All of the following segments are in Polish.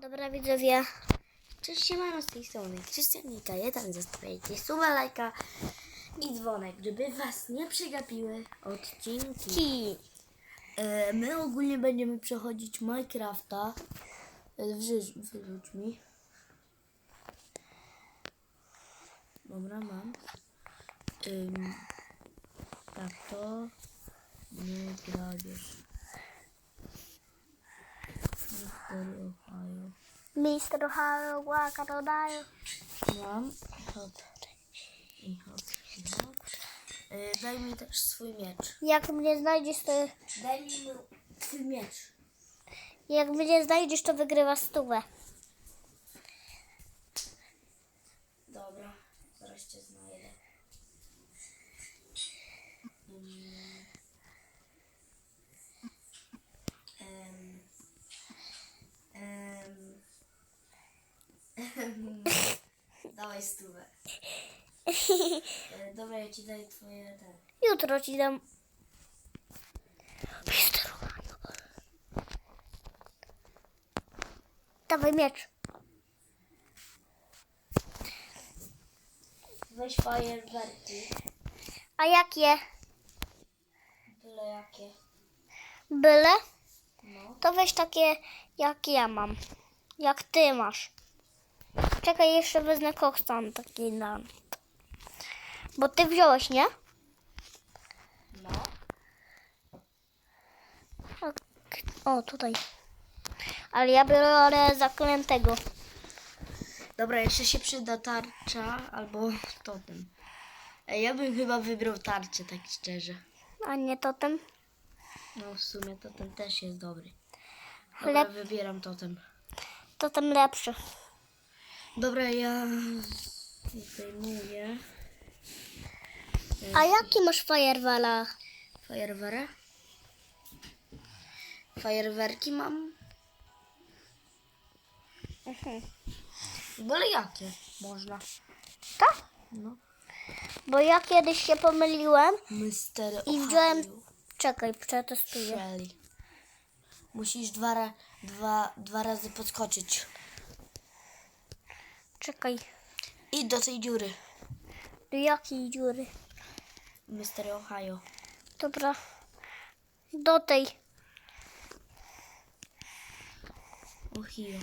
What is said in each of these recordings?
Dobra widzowie. Cześć, siemano z tej strony. Krystianika, jeden zostawiajcie suba, lajka i dzwonek, żeby was nie przegapiły odcinki. E, my ogólnie będziemy przechodzić Minecrafta e, w życiu. Wyrzuć mi. Dobra, mam. Ym, tak, to nie grabież. Mister Ohio. Mister Ohio, łaka dodaję. Mam. I. Y, daj mi też swój miecz. Jak mnie znajdziesz, to, Daj mi twój miecz. jak mnie znajdziesz, to wygrywa stówę. Dawaj stówę. E, Dobra, ja ci daję twoje ten. Jutro ci dam. Mister. Dawaj miecz. Weź fajerwerki. A jakie? Byle jakie. Byle? No. To weź takie, jak ja mam. Jak ty masz. Czekaj, jeszcze wezmę kokstan taki na... Bo ty wziąłeś, nie? No. O, tutaj. Ale ja biorę zaklętego. Dobra, jeszcze się przyda tarcza albo totem. Ej, Ja bym chyba wybrał tarczę, tak szczerze. A nie totem. No w sumie totem też jest dobry. Dobra, Chleb. wybieram totem. Totem lepszy. Dobra, ja zdejmuję A jaki masz fajerwala? fajerwerę. Fajerwerki mam. Mhm. Byle jakie można. Tak? No. Bo ja kiedyś się pomyliłem. Mister I wziąłem- Ohio. Czekaj, przetestuję. Shelly. Musisz dwa, ra- dwa, dwa razy podskoczyć. Czekaj. I do tej dziury. Do jakiej dziury? Mister Ohio. Dobra. Do tej. Ohio.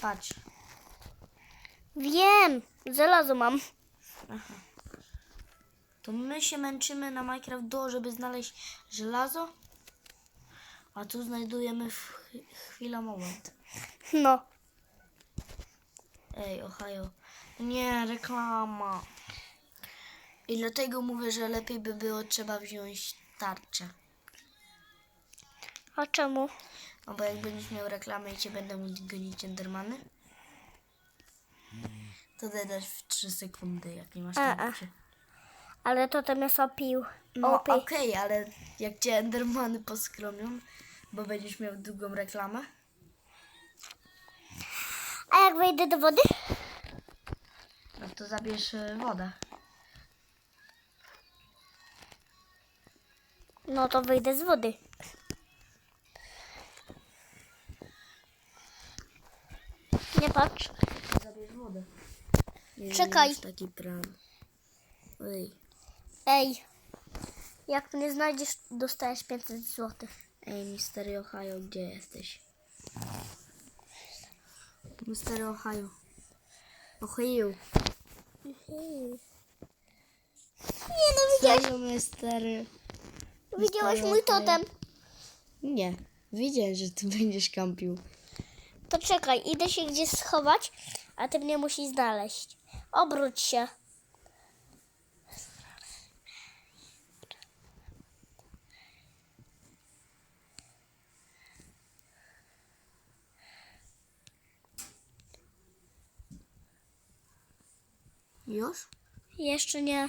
Patrz. Wiem. Żelazo mam. To my się męczymy na Minecraft do, żeby znaleźć żelazo. A tu znajdujemy w chwila moment. No. Ej, Ohio. Nie, reklama. I dlatego mówię, że lepiej by było trzeba wziąć tarczę. A czemu? No bo jak będziesz miał reklamę i cię będą gonić endermany, to dodasz w 3 sekundy, jak nie masz E, e. tarczy. Ale totem jest opił. No Opij. okej, ale jak cię endermany poskromią, bo będziesz miał długą reklamę, A jak wejdę do wody? no to zabierz e, wodę. No to wyjdę z wody. Nie patrz. Zabierz wodę. Czekaj. Masz taki plan. Ej, Ej. Jak mnie znajdziesz, dostajesz 500 zł. Ej, Mister Ohio, gdzie jesteś? Mister Ohio. Ohio. Nie no, widziałeś, Serio, Mister... widziałeś mój Ohio. totem. Nie, wiedziałem, że ty będziesz kampił. To czekaj, idę się gdzieś schować, a ty mnie musisz znaleźć. Obróć się. Już? Jeszcze nie.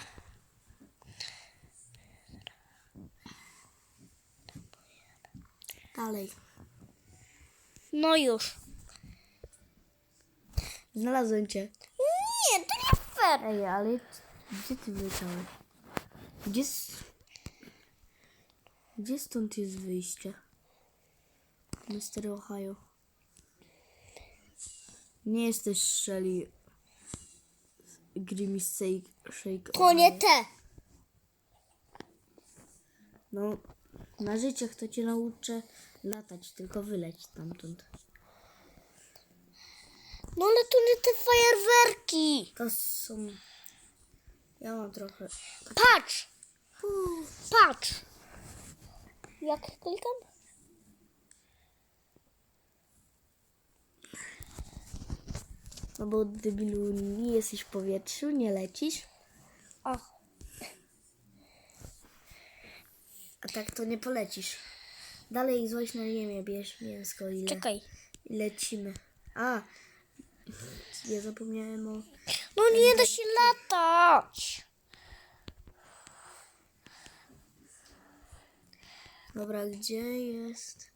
Dalej. No już. Znalazłem cię. Nie, to nie fair. Ej, ale gdzie ty wyleciałeś? Gdzie, s- gdzie stąd jest wyjście? Mr. Ohio. Nie jesteś Shelly Grimace Shake. shake To nie te. No, na życiach to cię nauczę latać, tylko wyleć stamtąd. No ale to nie te fajerwerki. To są... Ja mam trochę... Patrz. Patrz. Jak klikam? No bo debilu, nie jesteś w powietrzu, nie lecisz. O. A tak to nie polecisz. Dalej złaź na ziemię, bierz mięsko i, le- Czekaj. i lecimy. A, ja zapomniałem o... No nie da się latać. Dobra, gdzie jest...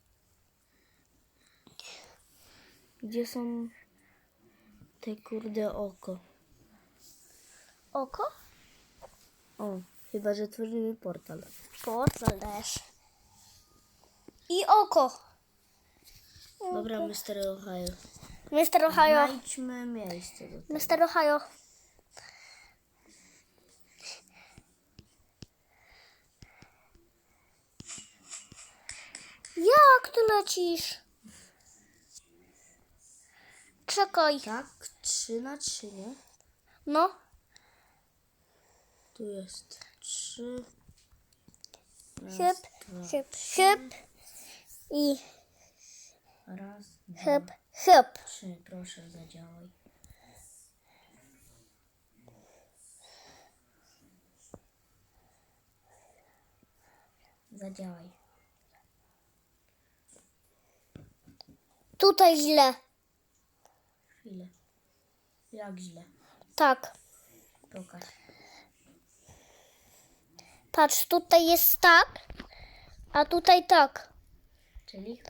Gdzie są te kurde oko? Oko? O, chyba, że tworzymy portal. Portal też. I oko. Dobra, Mr. Ohio. Mr. Ohio. Znajdźmy miejsce do tego. Mr. Ohio. Jak ty lecisz? Czekaj. Tak, 3 na 3, nie? No. Tu jest 3. Hyp, hyp, hyp. I Raz, dwa, hyp, hyp. trzy. Proszę, zadziałaj. Zadziałaj. Tutaj źle. Chwilę. Jak źle. Tak. Pokaż. Patrz, tutaj jest tak, a tutaj tak. Czyli?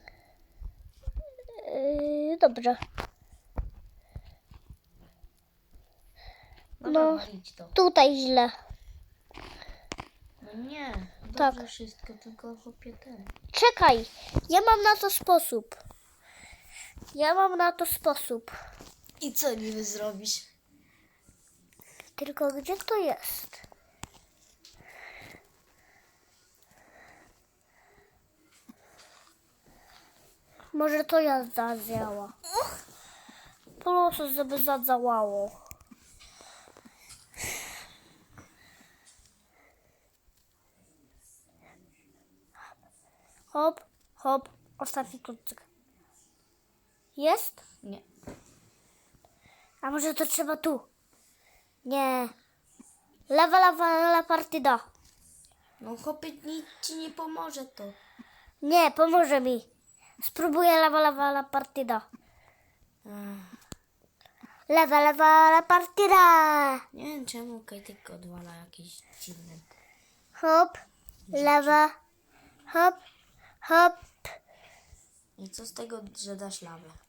Yy, dobrze. No, No. Tutaj źle. No nie. Tak. Wszystko, tylko chłopie ten. Czekaj, ja mam na to sposób. Ja mam na to sposób. I co niby zrobisz? Tylko gdzie to jest? Może to ja zadziała. Proszę, żeby zadziałało. Hop, hop, ostatni kluczyk. Jest? Nie. A może to trzeba tu? Nie. Lewa, lewa, lewa partida. No chłopie, nic ci nie pomoże to. Nie, pomoże mi. Spróbuję lewa, lewa, lewa partida. Lewa, lewa, lewa partida. nie wiem czemu Kajtek odwala jakieś dziwne. Hop, lewa, hop, hop. I co z tego, że dasz lawę?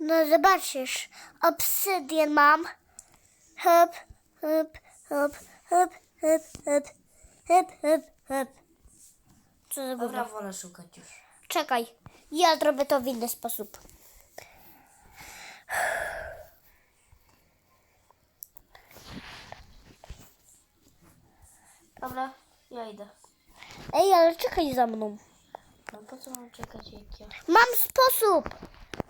No zobaczysz, obsydian mam. Hop, hop, hop, hop, hop, hop, hop, hop, hop. Co za Dobra, gówno? wolę szukać już. Czekaj, ja zrobię to w inny sposób. Dobra, ja idę. Ej, ale czekaj za mną. No po co mam czekać jak ja? Mam sposób,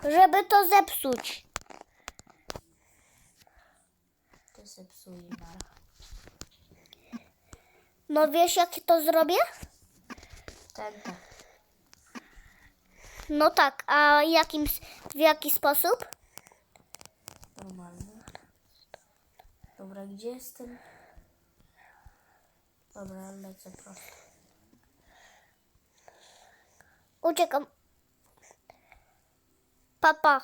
żeby to zepsuć. To zepsuję nara. No wiesz, jak to zrobię? Ten, tak. No tak, a jakim, w jaki sposób? Normalnie. Dobra, gdzie jestem? Dobra, lecę prosto. Uciekam. Papa.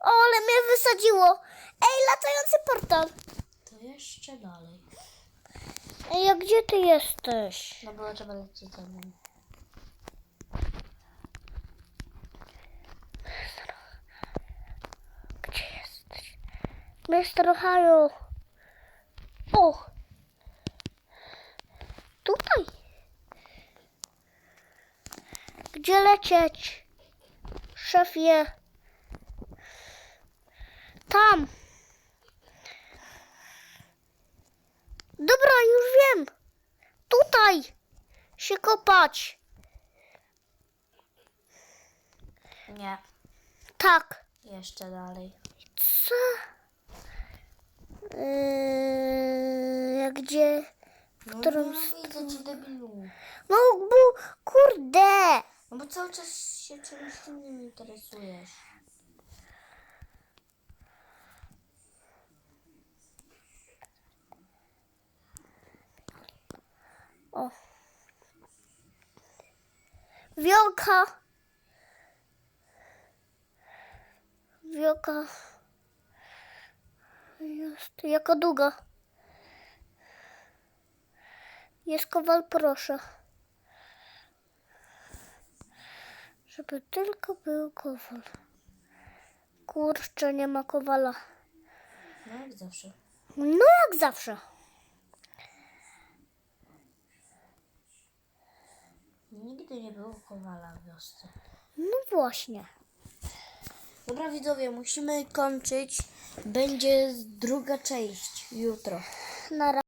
O, ale mnie wysadziło. Ej, latający portal. To jeszcze dalej. Ej, a gdzie ty jesteś? No bo trzeba lecieć za mną. Gdzie jesteś? Mr. Ohio. O! Tutaj. Gdzie lecieć? Szefie. Tam. Dobra, już wiem. Tutaj się kopać. Nie. Tak. Jeszcze dalej. Co? Yy, gdzie? No, którą no widzę cię debilu. No, bu, kurde. No bo cały czas się czymś innym interesujesz. O. Wielka. Wielka. Jest. Jaka długa. Jest kowal, proszę. Żeby tylko był kowal. Kurczę, nie ma kowala. No jak zawsze. No jak zawsze. Nigdy nie było kowala w wiosce. No właśnie. Dobra widzowie, musimy kończyć. Będzie druga część jutro. Na